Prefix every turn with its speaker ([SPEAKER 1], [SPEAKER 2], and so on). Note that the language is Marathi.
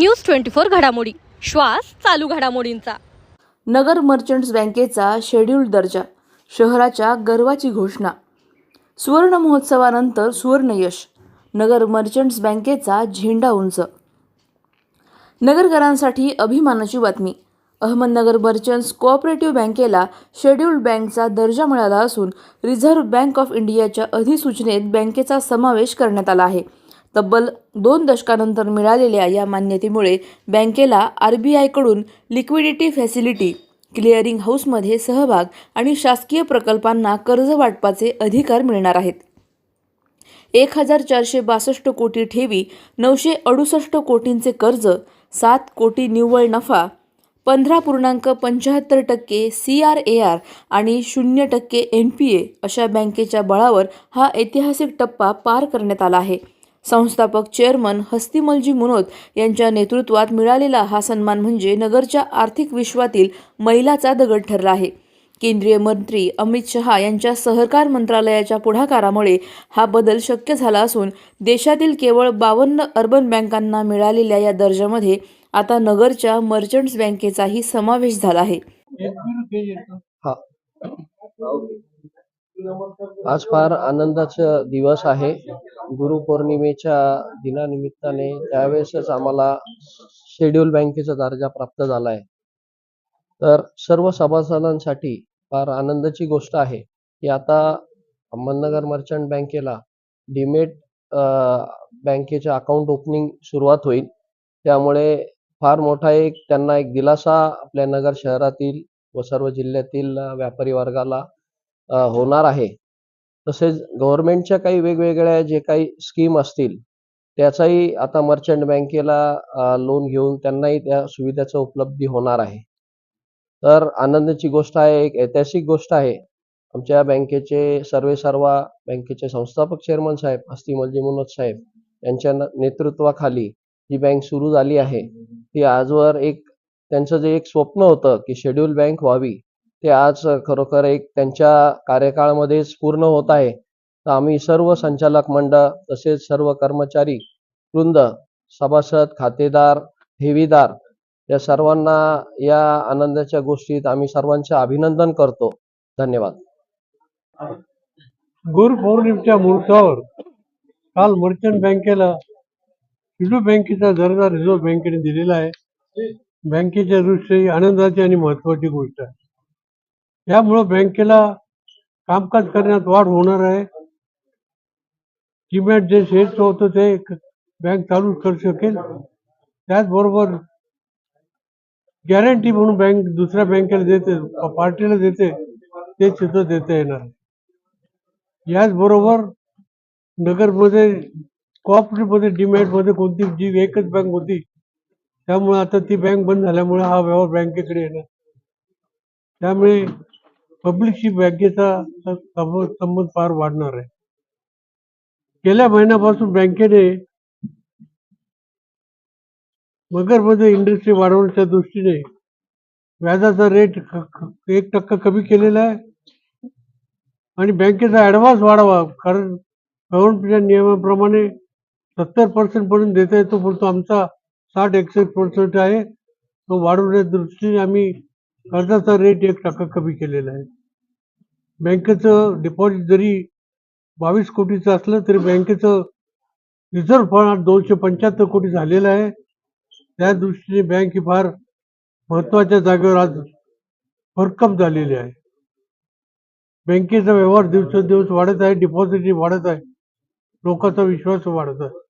[SPEAKER 1] न्यूज ट्वेंटी फोर घडामोडी. श्वास चालू घडामोडींचा.
[SPEAKER 2] नगर मर्चंट्स बँकेचा शेड्यूल दर्जा शहराच्या गर्वाची घोषणा. सुवर्ण महोत्सवानंतर सुवर्णयश नगर मर्चंट्स बँकेचा झेंडा उंच. नगरकरांसाठी अभिमानाची बातमी अहमदनगर मर्चंट्स कोऑपरेटिव्ह बँकेला शेड्यूल्ड बँकचा दर्जा मिळाला असून रिझर्व्ह बँक ऑफ इंडियाच्या अधिसूचनेत बँकेचा समावेश करण्यात आला आहे. तब्बल दोन दशकानंतर मिळालेल्या या मान्यतेमुळे बँकेला आर बी आयकडून लिक्विडिटी फॅसिलिटी क्लिअरिंग हाऊसमध्ये सहभाग आणि शासकीय प्रकल्पांना कर्ज वाटपाचे अधिकार मिळणार आहेत. एक हजार चारशे बासष्ट कोटी ठेवी नऊशे अडुसष्ट कोटींचे कर्ज सात कोटी निव्वळ नफा पंधरा पूर्णांक पंच्याहत्तर टक्के सी आर ए आर आणि शून्य टक्के एन पी ए अशा बँकेच्या बळावर हा ऐतिहासिक टप्पा पार करण्यात आला आहे. संस्थापक चेअरमन हस्तिमलजी मुनोत यांच्या नेतृत्वात मिळालेला हा सन्मान म्हणजे नगरच्या आर्थिक विश्वातील मैलाचा दगड ठरला आहे. केंद्रीय मंत्री अमित शहा यांच्या सहकार मंत्रालयाच्या पुढाकारामुळे हा बदल शक्य झाला असून देशातील केवळ बावन्न अर्बन बँकांना मिळालेल्या या दर्जामध्ये आता नगरच्या मर्चंट्स बँकेचाही समावेश झाला आहे.
[SPEAKER 3] हा. आज फार आनंदाचा दिवस आहे. गुरुपौर्णिमेच्या दिनानिमित्ताने त्यावेळेसच आम्हाला शेड्यूल बँकेचा दर्जा प्राप्त झाला आहे तर सर्व सभासदांसाठी फार आनंदाची गोष्ट आहे की आता अहमदनगर मर्चंट बँकेला डीमेट बँकेचे अकाउंट ओपनिंग सुरुवात होईल. त्यामुळे फार मोठा एक त्यांना एक दिलासा आपल्या नगर शहरातील व सर्व जिल्ह्यातील व्यापारी वर्गाला होणार आहे. तसेच गव्हर्नमेंटच्या काही वेगवेगळ्या जे काही स्कीम असतील त्याचाही आता मर्चंट बँकेला लोन घेऊन त्यांनाही त्या सुविधेचा उपलब्धी होणार आहे. तर आनंदाची गोष्ट आहे एक ऐतिहासिक गोष्ट आहे. आमच्या बँकेचे सर्वे सर्वा बँकेचे संस्थापक चेअरमन साहेब हस्तिमलजी मनोज साहेब यांच्या नेतृत्वाखाली जी बँक सुरू झाली आहे. ती आजवर एक त्यांचं जे एक स्वप्न होतं की शेड्यूल बँक व्हावी ते आज खरोखर एक त्यांच्या कार्यकाळामध्येच पूर्ण होत आहे. तर आम्ही सर्व संचालक मंडळ तसेच सर्व कर्मचारी वृंद सभासद खातेदार ठेवीदार या सर्वांना या आनंदाच्या गोष्टीत आम्ही सर्वांचे अभिनंदन करतो. धन्यवाद.
[SPEAKER 4] गुरुपौर्णिमेच्या मुहूर्तावर काल मर्चंट बँकेला रिझर्व्ह बँकेचा दर्जा रिझर्व्ह बँकेने दिलेला आहे. बँकेच्या दृष्टीने आनंदाची आणि महत्वाची गोष्ट आहे. यामुळं बँकेला कामकाज करण्यात वाढ होणार आहे. डीमॅट जे शेअरचं होतं ते बँक चालू करू शकेल. त्याचबरोबर गॅरंटी म्हणून बँक दुसऱ्या बँकेला देते पार्टीला देते ते सुद्धा देता येणार. याचबरोबर नगरमध्ये cooperative मध्ये मध्ये कोणती जी एकच बँक होती त्यामुळे आता ती बँक बंद झाल्यामुळे हा व्यवहार बँकेकडे येणार. त्यामुळे पब्लिकशी बँकेचा संबंध फार वाढणार आहे. गेल्या महिन्यापासून बँकेने मगरमध्ये इंडस्ट्री वाढवण्याच्या दृष्टीने व्याजाचा रेट एक टक्का कमी केलेला आहे. आणि बँकेचा ऍडव्हान्स वाढावा कारण गव्हर्नमेंटच्या नियमाप्रमाणे सत्तर पर्सेंट पर्यंत देता येतो परंतु आमचा साठ एकसष्ट पर्सेंट आहे. तो वाढवण्याच्या दृष्टीने आम्ही कर्जाचा रेट एक टक्का कमी केलेला आहे. बँकेचं डिपॉझिट जरी बावीस कोटीचं असलं तरी बँकेचं रिझर्व्ह फंड दोनशे पंच्याहत्तर कोटी झालेलं आहे. त्या दृष्टीने बँक ही फार महत्त्वाच्या जागेवर आज भरकम झालेली आहे. बँकेचा व्यवहार दिवसेंदिवस वाढत आहे डिपॉझिट वाढत आहे. लोकांचा विश्वास वाढत आहे.